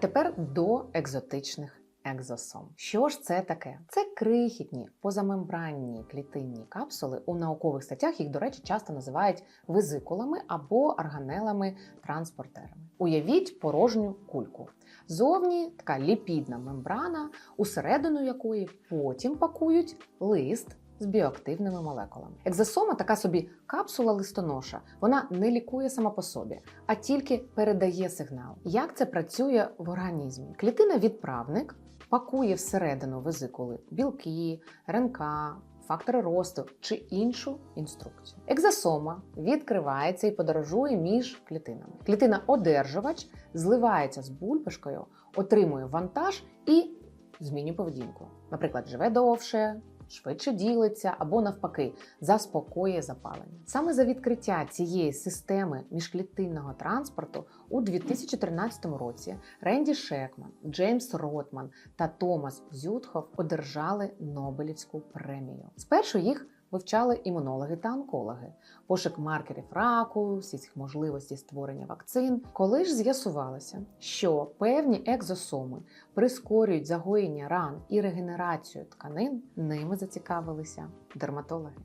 тепер до екзотичних екзосом. Що ж це таке? Це крихітні позамембранні клітинні капсули. У наукових статтях їх, до речі, часто називають визикулами або органелами-транспортерами. Уявіть порожню кульку. Зовні така ліпідна мембрана, усередину якої потім пакують лист з біоактивними молекулами. Екзосома така собі капсула листоноша. Вона не лікує сама по собі, а тільки передає сигнал. Як це працює в організмі? Клітина відправник пакує всередину везикули білки, РНК, фактори росту чи іншу інструкцію. Екзосома відкривається і подорожує між клітинами. Клітина одержувач зливається з бульбашкою, отримує вантаж і змінює поведінку. Наприклад, живе довше, швидше ділиться або навпаки заспокоює запалення. Саме за відкриття цієї системи міжклітинного транспорту у 2013 році Ренді Шекман, Джеймс Ротман та Томас Зютхов одержали Нобелівську премію. Спершу їх вивчали імунологи та онкологи, пошук маркерів раку, всіх можливості створення вакцин. Коли ж з'ясувалося, що певні екзосоми прискорюють загоєння ран і регенерацію тканин, ними зацікавилися дерматологи.